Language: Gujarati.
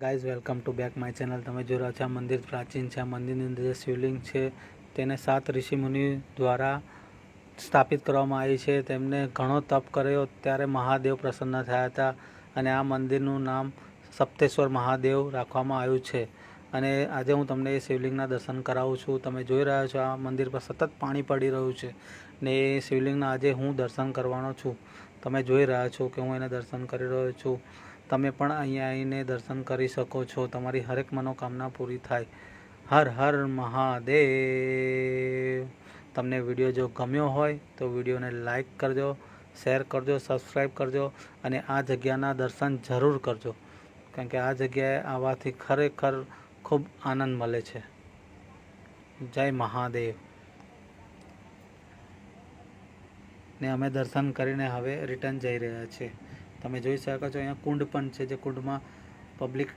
Guys welcome to back my channel તમે જો રહ્યા છો આ મંદિર પ્રાચીન છે. આ મંદિરની અંદર જે શિવલિંગ છે, તેને સાત ઋષિમુનિ દ્વારા સ્થાપિત કરવામાં આવી છે. તેમને ઘણો તપ કર્યો. ત્યારે મહાદેવ પ્રસન્ન થયા હતા અને આ મંદિરનું નામ સપ્તેશ્વર મહાદેવ રાખવામાં આવ્યું છે. અને આજે હું તમને એ શિવલિંગના દર્શન કરાવું છું. તમે જોઈ રહ્યા છો આ મંદિર પર સતત પાણી પડી રહ્યું છે ને એ શિવલિંગના આજે હું દર્શન કરવાનો છું. તમે જોઈ રહ્યા છો કે હું એને દર્શન કરી રહ્યો છું. તમે પણ અહીંયા આવીને દર્શન કરી શકો છો. તમારી હરેક મનોકામના પૂરી થાય. હર હર મહાદેવ. તમને વીડિયો જો ગમ્યો હોય તો વિડીયોને લાઈક કરજો, શેર કરજો, સબસ્ક્રાઈબ કરજો અને આ જગ્યાના દર્શન જરૂર કરજો. કારણ કે આ જગ્યાએ આવવાથી ખરેખર ખૂબ આનંદ મળે છે. જય મહાદેવ. ને અમે દર્શન કરીને હવે રિટર્ન જઈ રહ્યા છીએ. તમે જોઈ શકો છો અહીંયા કુંડ પણ છે જે કુંડમાં પબ્લિક